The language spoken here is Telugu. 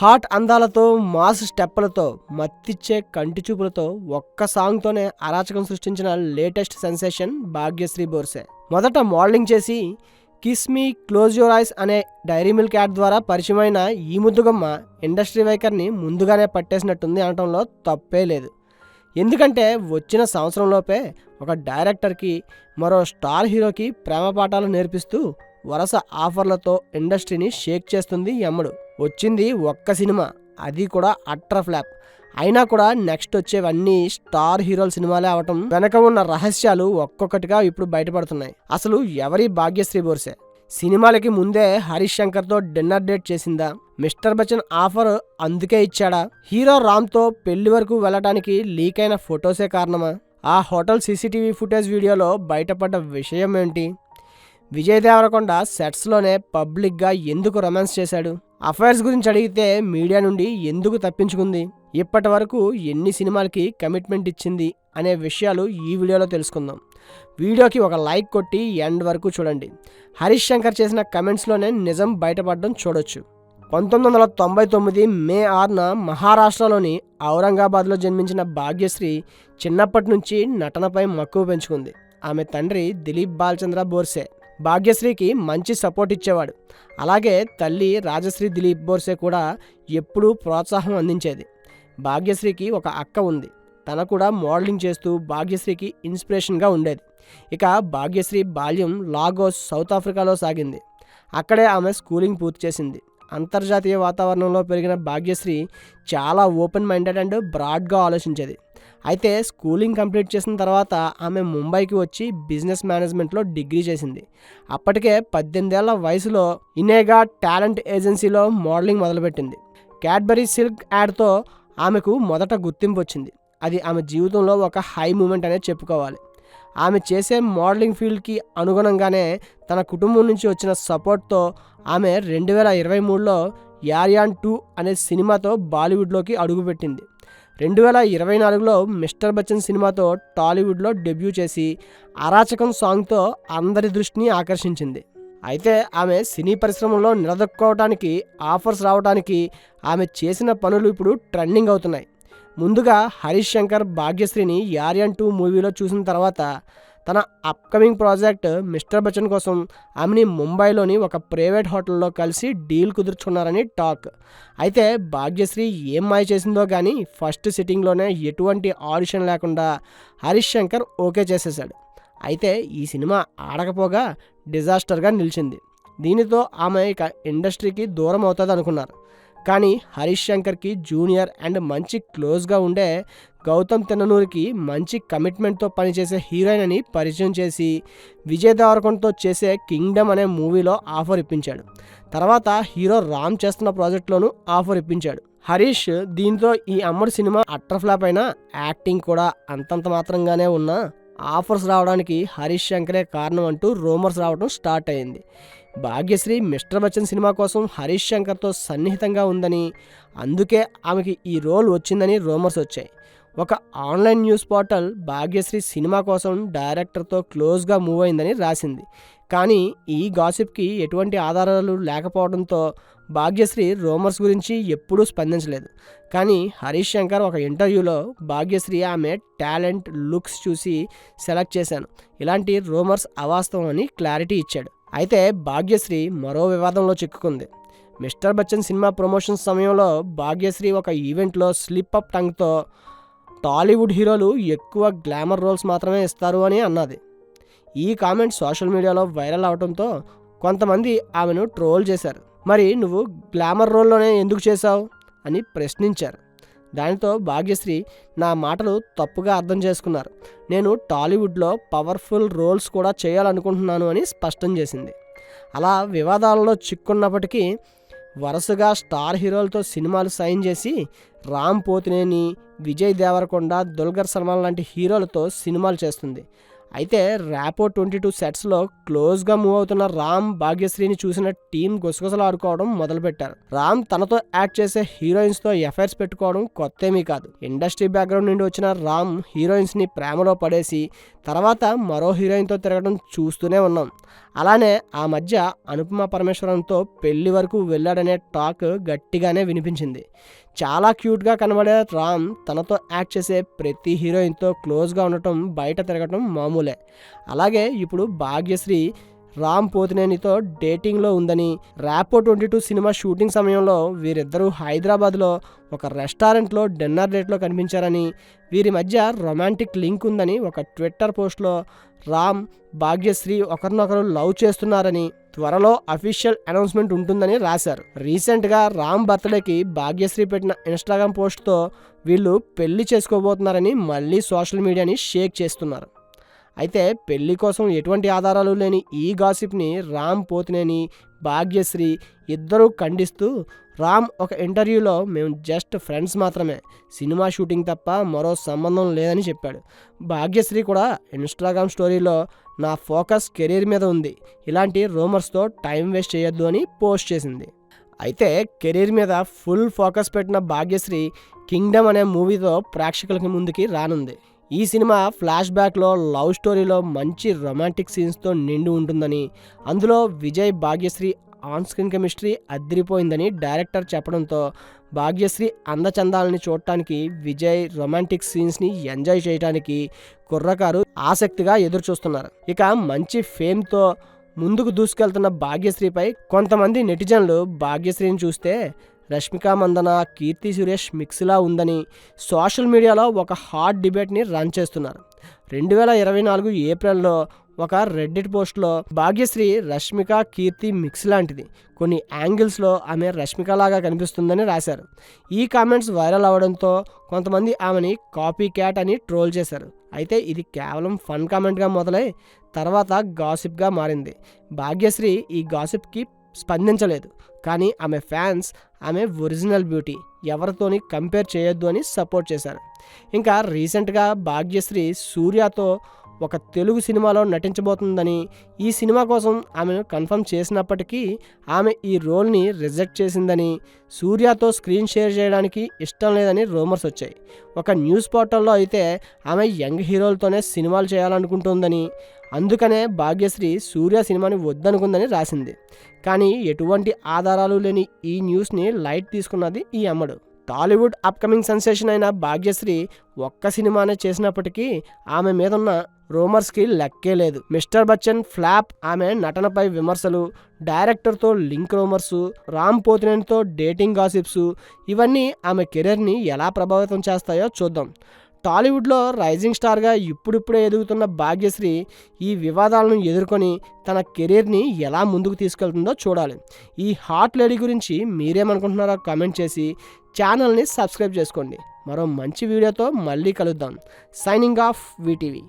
హాట్ అందాలతో మాస్ స్టెప్పులతో మత్తిచ్చే కంటి చూపులతో ఒక్క సాంగ్తోనే అరాచకం సృష్టించిన లేటెస్ట్ సెన్సేషన్ భాగ్యశ్రీ బోర్సే. మొదట మోడలింగ్ చేసి kiss me close your eyes అనే డైరీ మిల్క్ యాడ్ ద్వారా పరిచయమైన ఈ ముద్దుగమ్మ ఇండస్ట్రీ వైఖర్ని ముందుగానే పట్టేసినట్టుంది అనటంలో తప్పే లేదు. ఎందుకంటే వచ్చిన సంవత్సరంలోపే ఒక డైరెక్టర్కి మరో స్టార్ హీరోకి ప్రేమ పాఠాలు నేర్పిస్తూ వరుస ఆఫర్లతో ఇండస్ట్రీని షేక్ చేస్తుంది ఈ అమ్మడు వచ్చింది ఒక్క సినిమా. అది కూడా అట్ర ఫ్లాప్. అయినా కూడా నెక్స్ట్ వచ్చేవన్నీ స్టార్ హీరోల సినిమాలే అవటం వెనక ఉన్న రహస్యాలు ఒక్కొక్కటిగా ఇప్పుడు బయటపడుతున్నాయి. అసలు ఎవరి భాగ్యశ్రీ బోర్సే? సినిమాలకి ముందే హరీష్ శంకర్తో డిన్నర్ డేట్ చేసిందా? మిస్టర్ బచ్చన్ ఆఫర్ అందుకే ఇచ్చాడా? హీరో రామ్తో పెళ్ళి వరకు వెళ్ళడానికి లీక్ అయిన ఫొటోసే కారణమా? ఆ హోటల్ సీసీటీవీ ఫుటేజ్ వీడియోలో బయటపడ్డ విషయం ఏంటి? విజయ్ దేవరకొండ సెట్స్లోనే పబ్లిక్గా ఎందుకు రొమాన్స్ చేశాడు? అఫైర్స్ గురించి అడిగితే మీడియా నుండి ఎందుకు తప్పించుకుంది? ఇప్పటి వరకు ఎన్ని సినిమాలకి కమిట్మెంట్ ఇచ్చింది అనే విషయాలు ఈ వీడియోలో తెలుసుకుందాం. వీడియోకి ఒక లైక్ కొట్టి ఎండ్ వరకు చూడండి. హరీష్ శంకర్ చేసిన కమెంట్స్లోనే నిజం బయటపడడం చూడొచ్చు. పంతొమ్మిది వందల తొంభై తొమ్మిది మే ఆరున మహారాష్ట్రలోని ఔరంగాబాద్లో జన్మించిన భాగ్యశ్రీ చిన్నప్పటి నుంచి నటనపై మక్కువ పెంచుకుంది. ఆమె తండ్రి దిలీప్ బాలచంద్ర బోర్సే. భాగ్యశ్రీకి మంచి సపోర్ట్ ఇచ్చేవాడు. అలాగే తల్లి రాజశ్రీ దిలీప్ బోర్సే కూడా ఎప్పుడూ ప్రోత్సాహం అందించేది. భాగ్యశ్రీకి ఒక అక్క ఉంది. తన కూడా మోడలింగ్ చేస్తూ భాగ్యశ్రీకి ఇన్స్పిరేషన్గా ఉండేది. ఇక భాగ్యశ్రీ బాల్యం లాగోస్ సౌత్ ఆఫ్రికాలో సాగింది. అక్కడే ఆమె స్కూలింగ్ పూర్తి చేసింది. అంతర్జాతీయ వాతావరణంలో పెరిగిన భాగ్యశ్రీ చాలా ఓపెన్ మైండెడ్ అండ్ బ్రాడ్గా ఆలోచించేది. అయితే స్కూలింగ్ కంప్లీట్ చేసిన తర్వాత ఆమె ముంబైకి వచ్చి బిజినెస్ మేనేజ్మెంట్లో డిగ్రీ చేసింది. అప్పటికే పద్దెనిమిదేళ్ళ వయసులో ఇనేగా టాలెంట్ ఏజెన్సీలో మోడలింగ్ మొదలుపెట్టింది. క్యాడ్బరీ సిల్క్ యాడ్తో ఆమెకు మొదట గుర్తింపు వచ్చింది. అది ఆమె జీవితంలో ఒక హై మూమెంట్ అనేది చెప్పుకోవాలి. ఆమె చేసే మోడలింగ్ ఫీల్డ్కి అనుగుణంగానే తన కుటుంబం నుంచి వచ్చిన సపోర్ట్తో ఆమె రెండు వేల ఇరవై మూడులో యారియాన్ టూ అనే సినిమాతో బాలీవుడ్లోకి అడుగుపెట్టింది. రెండు వేల ఇరవై నాలుగులో మిస్టర్ బచ్చన్ సినిమాతో టాలీవుడ్లో డెబ్యూ చేసి అరాచకం సాంగ్తో అందరి దృష్టిని ఆకర్షించింది. అయితే ఆమె సినీ పరిశ్రమలో నిలదొక్కోవటానికి ఆఫర్స్ రావడానికి ఆమె చేసిన పనులు ఇప్పుడు ట్రెండింగ్ అవుతున్నాయి. ముందుగా హరీష్ శంకర్ భాగ్యశ్రీని యారియన్ టూ మూవీలో చూసిన తర్వాత తన అప్కమింగ్ ప్రాజెక్ట్ మిస్టర్ బచ్చన్ కోసం ఆమెని ముంబైలోని ఒక ప్రైవేట్ హోటల్లో కలిసి డీల్ కుదుర్చుకున్నారని టాక్. అయితే భాగ్యశ్రీ ఏం మాయ చేసిందో కానీ ఫస్ట్ సిట్టింగ్లోనే ఎటువంటి ఆడిషన్ లేకుండా హరీష్ శంకర్ ఓకే చేసేశాడు. అయితే ఈ సినిమా ఆడకపోగా డిజాస్టర్గా నిలిచింది. దీనితో ఆమె ఇక ఇండస్ట్రీకి దూరం అవుతుంది అనుకున్నారు కానీ హరీష్ శంకర్కి జూనియర్ అండ్ మంచి క్లోజ్గా ఉండే గౌతమ్ తెన్ననూరికి మంచి కమిట్మెంట్తో పనిచేసే హీరోయిన్ అని పరిచయం చేసి విజయ్ దేవరకొండతో చేసే కింగ్డమ్ అనే మూవీలో ఆఫర్ ఇప్పించాడు. తర్వాత హీరో రామ్ చేస్తున్న ప్రాజెక్ట్లోనూ ఆఫర్ ఇప్పించాడు. హరీష్ దీంతో ఈ అమ్మడు సినిమా అట్టర్ ఫ్లాప్ అయినా యాక్టింగ్ కూడా అంతంత మాత్రంగానే ఉన్నా ఆఫర్స్ రావడానికి హరీష్ శంకరే కారణం అంటూ రూమర్స్ రావడం స్టార్ట్ అయింది. భాగ్యశ్రీ మిస్టర్ బచ్చన్ సినిమా కోసం హరీష్ శంకర్తో సన్నిహితంగా ఉందని అందుకే ఆమెకి ఈ రోల్ వచ్చిందని రూమర్స్ వచ్చాయి. ఒక online news portal Bhagyashri cinema కోసం డైరెక్టర్తో క్లోజ్గా మూవ్ అయిందని రాసింది. కానీ ఈ గాసిప్కి ఎటువంటి ఆధారాలు లేకపోవడంతో భాగ్యశ్రీ రోమర్స్ గురించి ఎప్పుడూ స్పందించలేదు. కానీ హరీష్ శంకర్ ఒక ఇంటర్వ్యూలో భాగ్యశ్రీ ఆమె టాలెంట్ లుక్స్ చూసి సెలెక్ట్ చేశాను. ఇలాంటి రోమర్స్ అవాస్తవం అని క్లారిటీ ఇచ్చాడు. అయితే భాగ్యశ్రీ మరో వివాదంలో చిక్కుకుంది. మిస్టర్ బచ్చన్ సినిమా ప్రమోషన్ సమయంలో భాగ్యశ్రీ ఒక ఈవెంట్లో స్లిప్ అప్ టంగ్తో టాలీవుడ్ హీరోలు ఎక్కువ గ్లామర్ రోల్స్ మాత్రమే ఇస్తారు అని అన్నది. ఈ కామెంట్ సోషల్ మీడియాలో వైరల్ అవడంతో కొంతమంది ఆమెను ట్రోల్ చేశారు. మరి నువ్వు గ్లామర్ రోల్లోనే ఎందుకు చేశావు? అని ప్రశ్నించారు. దానితో భాగ్యశ్రీ నా మాటలు తప్పుగా అర్థం చేసుకున్నారు. నేను టాలీవుడ్లో పవర్ఫుల్ రోల్స్ కూడా చేయాలనుకుంటున్నాను అని స్పష్టం చేసింది. అలా వివాదాలలో చిక్కున్నప్పటికీ వరుసగా స్టార్ హీరోలతో సినిమాలు సైన్ చేసి రామ్ పోతినేని విజయ్ దేవరకొండ దుల్గర్ సల్మాన్ లాంటి హీరోలతో సినిమాలు చేస్తుంది. అయితే ర్యాపో ట్వంటీ టూ సెట్స్లో క్లోజ్గా మూవ్ అవుతున్న రామ్ భాగ్యశ్రీని చూసిన టీం గుసగుసలు ఆడుకోవడం మొదలుపెట్టారు. రామ్ తనతో యాక్ట్ చేసే హీరోయిన్స్తో ఎఫైర్స్ పెట్టుకోవడం కొత్తేమీ కాదు. ఇండస్ట్రీ బ్యాక్గ్రౌండ్ నుండి వచ్చిన రామ్ హీరోయిన్స్ని ప్రేమలో పడేసి తర్వాత మరో హీరోయిన్తో తిరగడం చూస్తూనే ఉన్నాం. అలానే ఆ మధ్య అనుపమ పరమేశ్వరంతో పెళ్ళి వరకు వెళ్ళాడనే టాక్ గట్టిగానే వినిపించింది. చాలా క్యూట్గా కనబడే రామ్ తనతో యాక్ట్ చేసే ప్రతి హీరోయిన్తో క్లోజ్గా ఉండటం బయట తిరగటం మామూలే. అలాగే ఇప్పుడు భాగ్యశ్రీ రామ్ పోతినేనితో డేటింగ్లో ఉందని Rapo twenty two cinema shooting సమయంలో వీరిద్దరూ హైదరాబాద్లో ఒక రెస్టారెంట్లో డిన్నర్ డేట్లో కనిపించారని వీరి మధ్య రొమాంటిక్ లింక్ ఉందని ఒక ట్విట్టర్ పోస్ట్లో రామ్ భాగ్యశ్రీ ఒకరినొకరు లవ్ చేస్తున్నారని త్వరలో అఫీషియల్ అనౌన్స్మెంట్ ఉంటుందని రాశారు. రీసెంట్గా రామ్ బర్త్డేకి భాగ్యశ్రీ పెట్టిన ఇన్స్టాగ్రామ్ పోస్ట్తో వీళ్ళు పెళ్ళి చేసుకోబోతున్నారని మళ్ళీ సోషల్ మీడియాని షేక్ చేస్తున్నారు. అయితే పెళ్ళి కోసం ఎటువంటి ఆధారాలు లేని ఈ గాసిప్ని రామ్ పోతినేని భాగ్యశ్రీ ఇద్దరూ ఖండిస్తూ రామ్ ఒక ఇంటర్వ్యూలో మేము జస్ట్ ఫ్రెండ్స్ మాత్రమే సినిమా షూటింగ్ తప్ప మరో సంబంధం లేదని చెప్పాడు. భాగ్యశ్రీ కూడా ఇన్స్టాగ్రామ్ స్టోరీలో నా ఫోకస్ కెరీర్ మీద ఉంది ఇలాంటి రూమర్స్తో టైం వేస్ట్ చేయొద్దు అని పోస్ట్ చేసింది. అయితే కెరీర్ మీద ఫుల్ ఫోకస్ పెట్టిన భాగ్యశ్రీ కింగ్డమ్ అనే మూవీతో ప్రేక్షకులకి ముందుకి రానుంది. ఈ సినిమా ఫ్లాష్ బ్యాక్లో లవ్ స్టోరీలో మంచి రొమాంటిక్ సీన్స్తో నిండి ఉంటుందని అందులో Vijay Bhagyashri on screen chemistry అదిరిపోయిందని director చెప్పడంతో భాగ్యశ్రీ అందచందాలని చూడటానికి విజయ్ రొమాంటిక్ సీన్స్ని ఎంజాయ్ చేయడానికి కుర్రకారు ఆసక్తిగా ఎదురు చూస్తున్నారు ఇక మంచి ఫేమ్తో ముందుకు దూసుకెళ్తున్న భాగ్యశ్రీపై కొంతమంది నెటిజన్లు భాగ్యశ్రీని చూస్తే రష్మిక మందన కీర్తి సురేష్ మిక్స్లా ఉందని సోషల్ మీడియాలో ఒక హాట్ డిబేట్ని రన్ చేస్తున్నారు. రెండు వేల ఇరవై నాలుగు ఏప్రిల్లో ఒక రెడ్డిట్ పోస్ట్లో భాగ్యశ్రీ రష్మిక కీర్తి మిక్స్ లాంటిది. కొన్ని యాంగిల్స్లో ఆమె రష్మిక లాగా కనిపిస్తుందని రాశారు. ఈ కామెంట్స్ వైరల్ అవడంతో కొంతమంది ఆమెని కాపీ క్యాట్ అని ట్రోల్ చేశారు. అయితే ఇది కేవలం ఫన్ కామెంట్గా మొదలై తర్వాత గాసిప్గా మారింది. భాగ్యశ్రీ ఈ గాసిప్కి స్పందించలేదు. కానీ ఆమె ఫ్యాన్స్ ఆమె ఒరిజినల్ బ్యూటీ ఎవరితోని కంపేర్ చేయొద్దు అని సపోర్ట్ చేశారు. ఇంకా రీసెంట్గా భాగ్యశ్రీ సూర్యతో ఒక తెలుగు సినిమాలో నటించబోతుందని ఈ సినిమా కోసం ఆమెను కన్ఫర్మ్ చేసినప్పటికీ ఆమె ఈ రోల్ని రిజెక్ట్ చేసిందని సూర్యతో స్క్రీన్ షేర్ చేయడానికి ఇష్టం లేదని రూమర్స్ వచ్చాయి. ఒక న్యూస్ పోర్టల్లో అయితే ఆమె యంగ్ హీరోలతోనే సినిమాలు చేయాలనుకుంటుందని అందుకనే భాగ్యశ్రీ సూర్య సినిమాని వద్దనుకుందని రాసింది. కానీ ఎటువంటి ఆధారాలు లేని ఈ న్యూస్ని లైట్ తీసుకున్నది ఈ అమ్మడు. టాలీవుడ్ అప్కమింగ్ సెన్సేషన్ అయిన భాగ్యశ్రీ ఒక్క సినిమానే చేసినప్పటికీ ఆమె మీదున్న రూమర్స్కి లెక్కే లేదు. మిస్టర్ బచ్చన్ ఫ్లాప్ ఆమె నటనపై విమర్శలు డైరెక్టర్తో లింక్ రూమర్స్ రామ్ పోతినేనితో డేటింగ్ గాసిప్స్ ఇవన్నీ ఆమె కెరీర్ని ఎలా ప్రభావితం చేస్తాయో చూద్దాం. టాలీవుడ్లో రైజింగ్ స్టార్గా ఇప్పుడిప్పుడే ఎదుగుతున్న భాగ్యశ్రీ ఈ వివాదాలను ఎదుర్కొని తన కెరీర్ని ఎలా ముందుకు తీసుకెళ్తుందో చూడాలి. ఈ హాట్ లేడీ గురించి మీరేమనుకుంటున్నారో కామెంట్ చేసి ఛానల్ని సబ్స్క్రైబ్ చేసుకోండి. మరో మంచి వీడియోతో మళ్ళీ కలుద్దాం. Signing off VTV